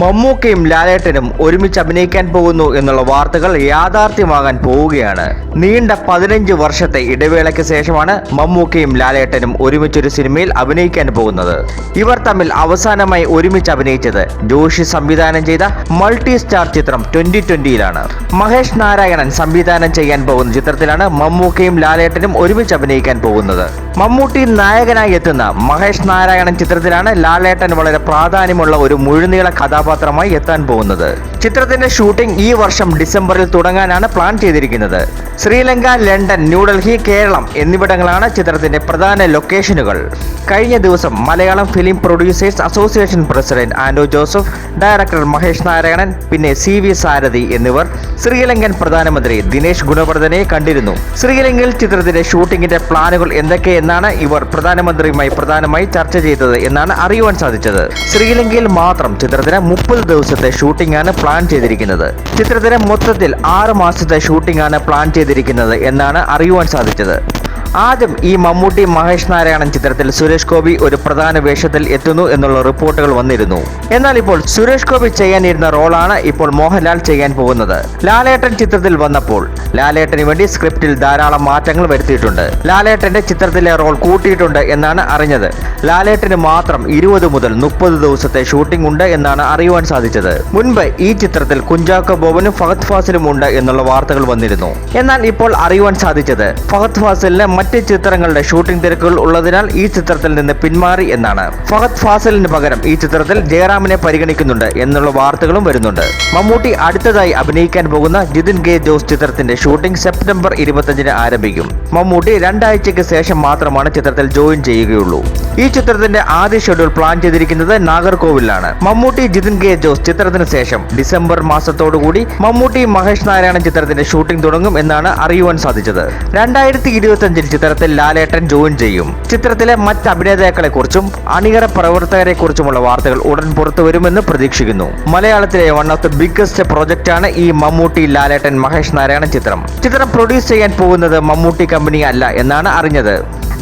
മമ്മൂക്കയും ലാലേട്ടനും ഒരുമിച്ച് അഭിനയിക്കാൻ പോകുന്നു എന്നുള്ള വാർത്തകൾ യാഥാർത്ഥ്യമാകാൻ പോവുകയാണ്. നീണ്ട പതിനഞ്ച് വർഷത്തെ ഇടവേളയ്ക്ക് ശേഷമാണ് മമ്മൂക്കയും ലാലേട്ടനും ഒരുമിച്ചൊരു സിനിമയിൽ അഭിനയിക്കാൻ പോകുന്നത്. ഇവർ തമ്മിൽ അവസാനമായി ഒരുമിച്ച് അഭിനയിച്ചത് ജോഷി സംവിധാനം ചെയ്ത മൾട്ടി സ്റ്റാർ ചിത്രം ട്വന്റി ട്വന്റിയിലാണ്. മഹേഷ് നാരായണൻ സംവിധാനം ചെയ്യാൻ പോകുന്ന ചിത്രത്തിലാണ് മമ്മൂക്കയും ലാലേട്ടനും ഒരുമിച്ച് അഭിനയിക്കാൻ പോകുന്നത്. മമ്മൂട്ടി നായകനായി എത്തുന്ന മഹേഷ് നാരായണൻ ചിത്രത്തിലാണ് ലാലേട്ടൻ വളരെ പ്രാധാന്യമുള്ള ഒരു മുഴുനീള കഥാപാത്രമായി എത്താൻ പോകുന്നത്. ചിത്രത്തിന്റെ ഷൂട്ടിംഗ് ഈ വർഷം ഡിസംബറിൽ തുടങ്ങാനാണ് പ്ലാൻ ചെയ്തിരിക്കുന്നത്. ശ്രീലങ്ക ലണ്ടൻ ന്യൂഡൽഹി കേരളം എന്നിവിടങ്ങളാണ് ചിത്രത്തിന്റെ പ്രധാന ലൊക്കേഷനുകൾ. കഴിഞ്ഞ ദിവസം Malayalam film producers association president Anto Joseph director Mahesh Narayanan പിന്നെ സി വി സാരഥി എന്നിവർ ശ്രീലങ്കൻ പ്രധാനമന്ത്രി ദിനേശ് ഗുണവർദ്ധനെ കണ്ടിരുന്നു. ശ്രീലങ്കയിൽ ചിത്രത്തിന്റെ ഷൂട്ടിംഗിന്റെ പ്ലാനുകൾ എന്തൊക്കെയെന്നാണ് ഇവർ പ്രധാനമന്ത്രിയുമായി പ്രധാനമായി ചർച്ച ചെയ്തത് എന്നാണ് അറിയുവാൻ സാധിച്ചത്. ശ്രീലങ്കയിൽ മാത്രം ചിത്രത്തിന് മുപ്പത് ദിവസത്തെ ഷൂട്ടിംഗ് ആണ് പ്ലാൻ ചെയ്തിരിക്കുന്നത്. ചിത്രത്തിന് മൊത്തത്തിൽ ആറ് മാസത്തെ ഷൂട്ടിംഗ് ആണ് പ്ലാൻ എന്നാണ് അറിയുവാൻ സാധിച്ചത് ആദ്യം ഈ മമ്മൂട്ടി മഹേഷ് നാരായണൻ ചിത്രത്തിൽ സുരേഷ് ഗോപി ഒരു പ്രധാന വേഷത്തിൽ എത്തുന്നു എന്നുള്ള റിപ്പോർട്ടുകൾ വന്നിരുന്നു. എന്നാൽ ഇപ്പോൾ സുരേഷ് ഗോപി ചെയ്യാനിരുന്ന റോളാണ് ഇപ്പോൾ മോഹൻലാൽ ചെയ്യാൻ പോകുന്നത്. ലാലേട്ടൻ ചിത്രത്തിൽ വന്നപ്പോൾ ലാലേട്ടന് വേണ്ടി സ്ക്രിപ്റ്റിൽ ധാരാളം മാറ്റങ്ങൾ വരുത്തിയിട്ടുണ്ട്. ലാലേട്ടന്റെ ചിത്രത്തിലെ റോൾ കൂട്ടിയിട്ടുണ്ട് എന്നാണ് അറിഞ്ഞത്. ലാലേട്ടന് മാത്രം ഇരുപത് മുതൽ മുപ്പത് ദിവസത്തെ ഷൂട്ടിംഗ് ഉണ്ട് എന്നാണ് അറിയുവാൻ സാധിച്ചത്. മുൻപ് ഈ ചിത്രത്തിൽ കുഞ്ചാക്കോ ബോബനും ഫഹദ് ഫാസിലും ഉണ്ട് എന്നുള്ള വാർത്തകൾ വന്നിരുന്നു. എന്നാൽ ഇപ്പോൾ അറിയുവാൻ സാധിച്ചത് ഫഹദ് ഫാസിലിന് മറ്റ് ചിത്രങ്ങളുടെ ഷൂട്ടിംഗ് തിരക്കുകൾ ഉള്ളതിനാൽ ഈ ചിത്രത്തിൽ നിന്ന് പിന്മാറി എന്നാണ്. ഫഹദ് ഫാസലിന് പകരം ഈ ചിത്രത്തിൽ ജയറാമിനെ പരിഗണിക്കുന്നുണ്ട് എന്നുള്ള വാർത്തകളും വരുന്നുണ്ട്. മമ്മൂട്ടി അടുത്തതായി അഭിനയിക്കാൻ പോകുന്ന ജിതിൻ കെ ജോസ് ചിത്രത്തിന്റെ ഷൂട്ടിംഗ് സെപ്റ്റംബർ ഇരുപത്തഞ്ചിന് ആരംഭിക്കും. മമ്മൂട്ടി രണ്ടാഴ്ചയ്ക്ക് ശേഷം മാത്രമാണ് ചിത്രത്തിൽ ജോയിൻ ചെയ്യുകയുള്ളൂ. ഈ ചിത്രത്തിന്റെ ആദ്യ ഷെഡ്യൂൾ പ്ലാൻ ചെയ്തിരിക്കുന്നത് നാഗർകോവിലാണ്. മമ്മൂട്ടി ജിതിൻ കെ ജോസ് ചിത്രത്തിന് ശേഷം ഡിസംബർ മാസത്തോടുകൂടി മമ്മൂട്ടി മഹേഷ് നാരായണൻ ചിത്രത്തിന്റെ ഷൂട്ടിംഗ് തുടങ്ങും എന്നാണ് അറിയുവാൻ സാധിച്ചത്. രണ്ടായിരത്തി ഇരുപത്തി ചിത്രത്തിൽ ലാലേട്ടൻ ജോയിൻ ചെയ്യും. ചിത്രത്തിലെ മറ്റ് അഭിനേതാക്കളെ കുറിച്ചും അണിയറ പ്രവർത്തകരെ കുറിച്ചുമുള്ള വാർത്തകൾ ഉടൻ പുറത്തു വരുമെന്ന് പ്രതീക്ഷിക്കുന്നു. മലയാളത്തിലെ one of the biggest project ആണ് ഈ മമ്മൂട്ടി ലാലേട്ടൻ മഹേഷ് നാരായണൻ ചിത്രം. ചിത്രം പ്രൊഡ്യൂസ് ചെയ്യാൻ പോകുന്നത് മമ്മൂട്ടി കമ്പനി അല്ല എന്നാണ് അറിഞ്ഞത്.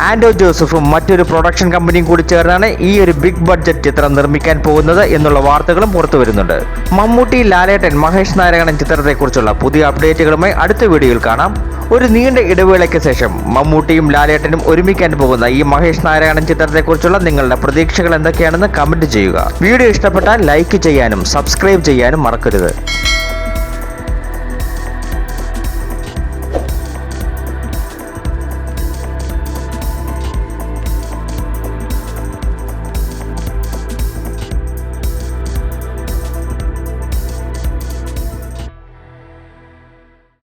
ആൻഡോ ജോസഫും മറ്റൊരു പ്രൊഡക്ഷൻ കമ്പനിയും കൂടി ചേർന്നാണ് ഈ ഒരു ബിഗ് ബഡ്ജറ്റ് ചിത്രം നിർമ്മിക്കാൻ പോകുന്നത് എന്നുള്ള വാർത്തകളും പുറത്തു വരുന്നുണ്ട്. മമ്മൂട്ടി ലാലേട്ടൻ മഹേഷ് നാരായണൻ ചിത്രത്തെക്കുറിച്ചുള്ള പുതിയ അപ്ഡേറ്റുകളുമായി അടുത്ത വീഡിയോയിൽ കാണാം. ഒരു നീണ്ട ഇടവേളയ്ക്ക് ശേഷം മമ്മൂട്ടിയും ലാലേട്ടനും ഒരുമിക്കാൻ പോകുന്ന ഈ മഹേഷ് നാരായണൻ ചിത്രത്തെക്കുറിച്ചുള്ള നിങ്ങളുടെ പ്രതീക്ഷകൾ എന്തൊക്കെയാണെന്ന് കമന്റ് ചെയ്യുക. വീഡിയോ ഇഷ്ടപ്പെട്ടാൽ ലൈക്ക് ചെയ്യാനും സബ്സ്ക്രൈബ് ചെയ്യാനും മറക്കരുത്.